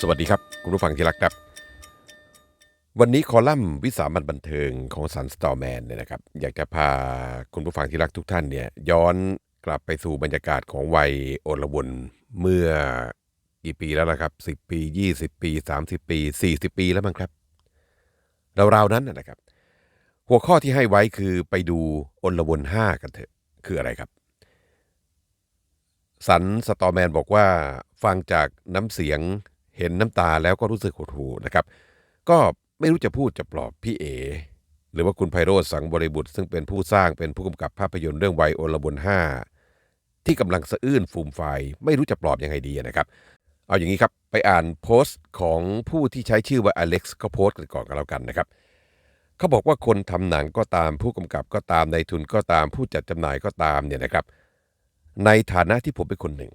สวัสดีครับ คุณผู้ฟังที่รักครับ วันนี้คอลัมน์วิสามันบันเทิงของสันสตอร์แมนเนี่ยนะครับ อยากจะพาคุณผู้ฟังที่รักทุกท่านเนี่ยย้อนกลับไปสู่บรรยากาศของวัยโอลวนเมื่อกี่ปีแล้วล่ะครับ 10 ปี 20 ปี 30 ปี 40 ปีแล้วมั้งครับราวๆนั้นนะครับ หัวข้อที่ให้ไว้คือไปดูอลวน5กันเถอะคืออะไรครับ สันสตอร์แมนบอกว่าฟังจากน้ำเสียง เห็นน้ำตาแล้วก็รู้สึกหดหู่นะครับ ก็ไม่รู้จะพูดจะปลอบพี่เอ หรือว่าคุณไพโรธสังบริบุตร ซึ่งเป็นผู้สร้างเป็นผู้กำกับภาพยนตร์เรื่องไวโอลบนห้าที่กำลังสะอื้นฟูมไฟไม่รู้จะปลอบยังไงดีนะครับ เอาอย่างนี้ครับ ไปอ่านโพสต์ของผู้ที่ใช้ชื่อว่าอเล็กซ์เขาโพสต์กันก่อนกันแล้วกันนะครับเขาบอกว่าคนทำหนังก็ตามผู้กำกับก็ตามในทุนก็ตามผู้จัดจำหน่ายก็ตามเนี่ยนะครับ ในฐานะที่ผมเป็นคนหนึ่ง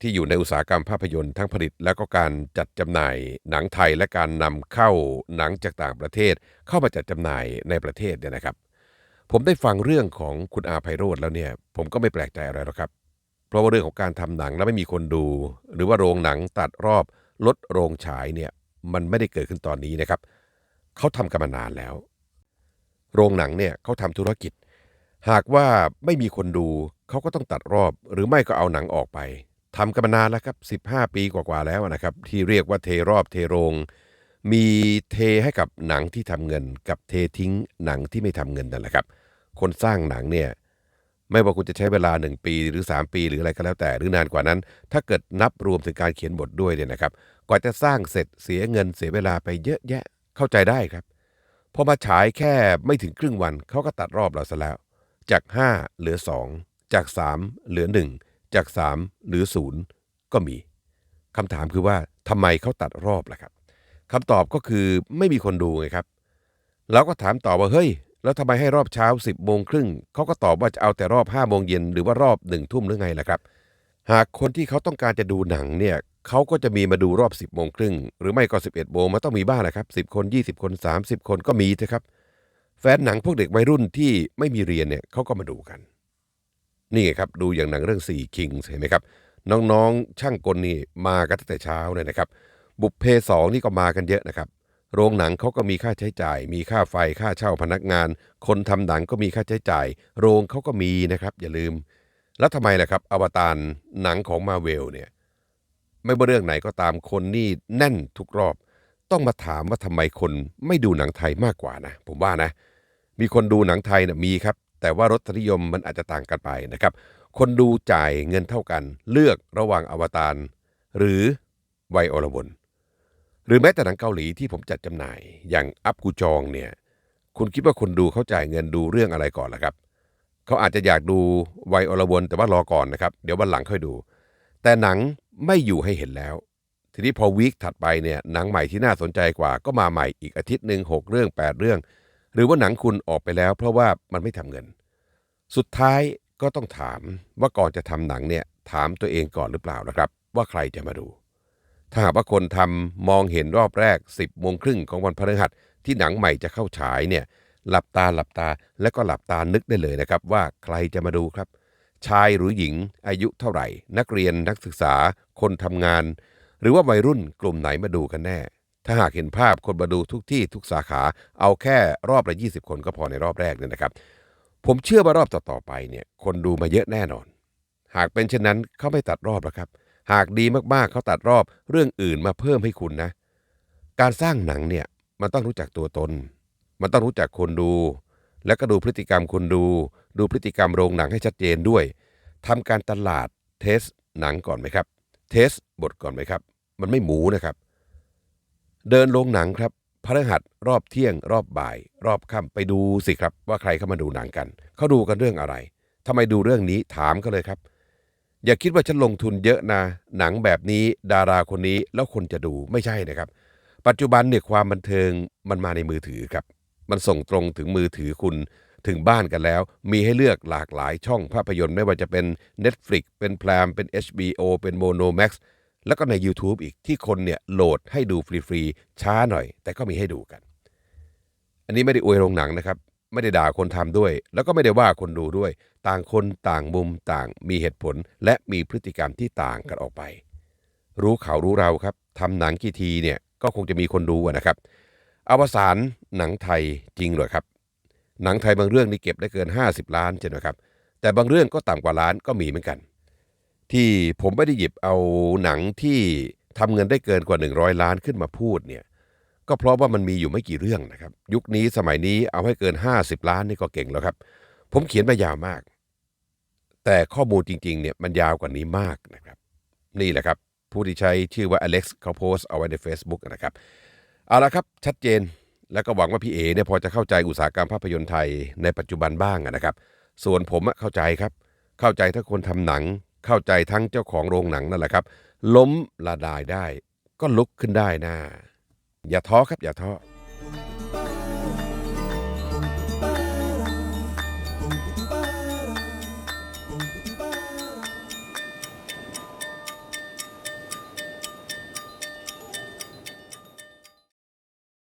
ที่อยู่ในอุตสาหกรรมภาพยนตร์ทั้งผลิตแล้วก็การจัดจำหน่ายหนังไทยและการนำเข้าหนังจากต่างประเทศ เข้ามาจัดจำหน่ายในประเทศเนี่ยนะครับ ผมได้ฟังเรื่องของคุณอาไพโรธแล้วเนี่ย ผมก็ไม่แปลกใจอะไรหรอกครับ เพราะว่าเรื่องของการทำหนังแล้วไม่มีคนดู หรือว่าโรงหนังตัดรอบลดโรงฉายเนี่ยมันไม่ได้เกิดขึ้นตอนนี้นะครับเขาทำกันมานานแล้ว โรงหนังเนี่ยเขาทำธุรกิจ หากว่าไม่มีคนดูเขาก็ต้องตัดรอบ หรือไม่ก็เอาหนังออกไป ทำกันมานานแล้วครับ 15 ปีกว่าๆแล้วนะครับ ที่เรียกว่าเทรอบเทโรง มีเทให้กับหนังที่ทำเงิน กับเททิ้งหนังที่ไม่ทำเงินนั่นแหละครับ คนสร้างหนังเนี่ยไม่ว่าคุณจะใช้เวลา 1 ปีหรือ 3 ปีหรืออะไรก็แล้วแต่หรือนานกว่านั้น ถ้าเกิดนับรวมถึงการเขียนบทด้วยเนี่ยนะครับกว่าจะสร้างเสร็จเสียเงินเสียเวลาไปเยอะแยะเข้าใจได้ครับพอมาฉายแค่ไม่ถึงครึ่งวันเขาก็ตัดรอบเราซะแล้ว จาก 5 เหลือ 2 จาก 3 เหลือ 1 จาก 3หลือ 0 ก็มีคำถามคือว่าทำไมเขาตัดรอบล่ะครับคำตอบก็คือไม่มีคนดูไงครับเราก็ถามต่อว่าเฮ้ย แล้วทำไมให้รอบเช้า 10โมงครึ่งเขาก็ตอบว่าจะเอาแต่รอบ5โมงเย็นหรือว่ารอบ1ทุ่มหรือไงล่ะครับ หากคนที่เขาต้องการจะดูหนังเนี่ยเขาก็จะมีมาดูรอบ 10โมงครึ่งหรือไม่ก็ 11โมงมันต้องมีบ้างแหละครับ 10 คน 20 คน 30 คนก็มีเถอะครับ แฟนหนังพวกเด็กวัยรุ่นที่ไม่มีเรียนเนี่ยเขาก็มาดูกัน นี่ไงครับดูอย่างหนังเรื่องสี่คิงเห็นไหมครับ น้องๆ ช่างกลนี่มากันตั้งแต่เช้าเลยนะครับ บุพเพสองนี่ก็มากันเยอะนะครับ โรงหนังเขาก็มีค่าใช้จ่าย มีค่าไฟค่าเช่าพนักงาน คนทำหนังก็มีค่าใช้จ่าย โรงเขาก็มีนะครับ อย่าลืม แล้วทำไมล่ะครับ อวตารหนังของมาเวลเนี่ยไม่ว่าเรื่องไหนก็ตามคนนี่แน่นทุกรอบ ต้องมาถามว่าทำไมคนไม่ดูหนังไทยมากกว่านะ ผมว่านะ มีคนดูหนังไทยนะมีครับ แต่ว่ารสนิยมมันอาจจะต่างกันไปนะครับ คนดูจ่ายเงินเท่ากัน เลือกระหว่างอวตารหรือไวโอลวนหรือแม้แต่หนังเกาหลีที่ผมจัดจำหน่าย อย่างอัพกูจองเนี่ย คุณคิดว่าคนดูเขาจ่ายเงินดูเรื่องอะไรก่อนล่ะครับ เขาอาจจะอยากดูไวโอลวนแต่ว่ารอก่อนนะครับ เดี๋ยววันหลังค่อยดู แต่หนังไม่อยู่ให้เห็นแล้ว ทีนี้พอวีคถัดไปเนี่ยหนังใหม่ที่น่าสนใจกว่าก็มาใหม่อีกอาทิตย์หนึ่งหกเรื่อง 8 เรื่อง หรือว่าหนังคุณออกไปแล้ว เพราะว่ามันไม่ทำเงิน สุดท้ายก็ต้องถามว่าก่อนจะทำหนังเนี่ยถามตัวเองก่อนหรือเปล่านะครับ ว่าใครจะมาดู ถ้าหากว่าคนทำมองเห็นรอบแรก 10โมงครึ่งของวันพฤหัสที่หนังใหม่จะเข้าฉายเนี่ยหลับตาหลับตาแล้วก็หลับตานึกได้เลยนะครับ ว่าใครจะมาดูครับ ชายหรือหญิง อายุเท่าไหร่ นักเรียนนักศึกษา คนทำงาน หรือว่าวัยรุ่นกลุ่มไหนมาดูกันแน่ ถ้าหากเห็นภาพคนมาดูทุกที่ทุกสาขาเอาแค่รอบละ 20 คนก็พอในรอบแรกเนี่ยนะครับ ผมเชื่อว่ารอบต่อๆไปเนี่ยคนดูมาเยอะแน่นอน หากเป็นเช่นนั้นเขาไม่ตัดรอบแล้วครับ หากดีมากๆเขาตัดรอบเรื่องอื่นมาเพิ่มให้คุณนะ การสร้างหนังเนี่ยมันต้องรู้จักตัวตน มันต้องรู้จักคนดู แล้วก็ดูพฤติกรรมคนดู ดูพฤติกรรมโรงหนังให้ชัดเจนด้วยทำการตลาดเทสหนังก่อนไหมครับ เทสบทก่อนไหมครับ มันไม่หมูนะครับ เดินโรงหนังครับพฤหัสรอบเที่ยง รอบบ่าย รอบค่ำไปดูสิครับ ว่าใครเข้ามาดูหนังกัน เขาดูกันเรื่องอะไรทำไมดูเรื่องนี้ถามเขาเลยครับ อย่าคิดว่าฉันลงทุนเยอะนะหนังแบบนี้ดาราคนนี้แล้วคนจะดูไม่ใช่นะครับ ปัจจุบันเนี่ยความบันเทิงมันมาในมือถือครับ มันส่งตรงถึงมือถือคุณถึงบ้านกันแล้ว มีให้เลือกหลากหลายช่องภาพยนตร์ไม่ว่าจะเป็น Netflix เป็นแพรมเป็น HBO เป็น Monomax แล้วก็ใน YouTube อีกที่คนเนี่ยโหลดให้ดูฟรีๆช้าหน่อย แต่ก็มีให้ดูกัน อันนี้ไม่ได้อวยโรงหนังนะครับ ไม่ได้ด่าคนทำด้วย แล้วก็ไม่ได้ว่าคนดูด้วย ต่างคนต่างมุมต่างมีเหตุผล และมีพฤติกรรมที่ต่างกันออกไป รู้เขารู้เราครับทำหนังกี่ทีเนี่ยก็คงจะมีคนดูนะครับอวสานหนังไทยจริงเหรอครับ หนังไทยบางเรื่องนี่เก็บได้เกิน 50 ล้านใช่ไหมครับแต่บางเรื่องก็ต่ำกว่าล้านก็มีเหมือนกัน ที่ผมไม่ได้หยิบเอาหนังที่ทำเงินได้เกินกว่า 100 ล้านขึ้นมาพูดเนี่ยก็เพราะว่ามันมีอยู่ไม่กี่เรื่องนะครับ ยุคนี้สมัยนี้เอาให้เกิน 50 ล้านนี่ก็เก่งแล้วครับ ผมเขียนมายาวมาก แต่ข้อมูลจริงๆเนี่ยมันยาวกว่านี้มากนะครับ นี่แหละครับ ผู้ที่ใช้ชื่อว่าอเล็กซ์เขาโพสต์เอาไว้ใน Facebook นะครับ เอาละครับชัดเจนแล้วก็หวังว่าพี่เอเนี่ยพอจะเข้าใจอุตสาหกรรมภาพยนตร์ไทยในปัจจุบันบ้างนะครับ ส่วนผมเข้าใจครับ เข้าใจทั้งคนทำหนัง เข้าใจทั้งเจ้าของโรงหนังนั่นแหละครับ ล้มละลายได้ ก็ลุกขึ้นได้นะอย่าท้อครับอย่าท้อ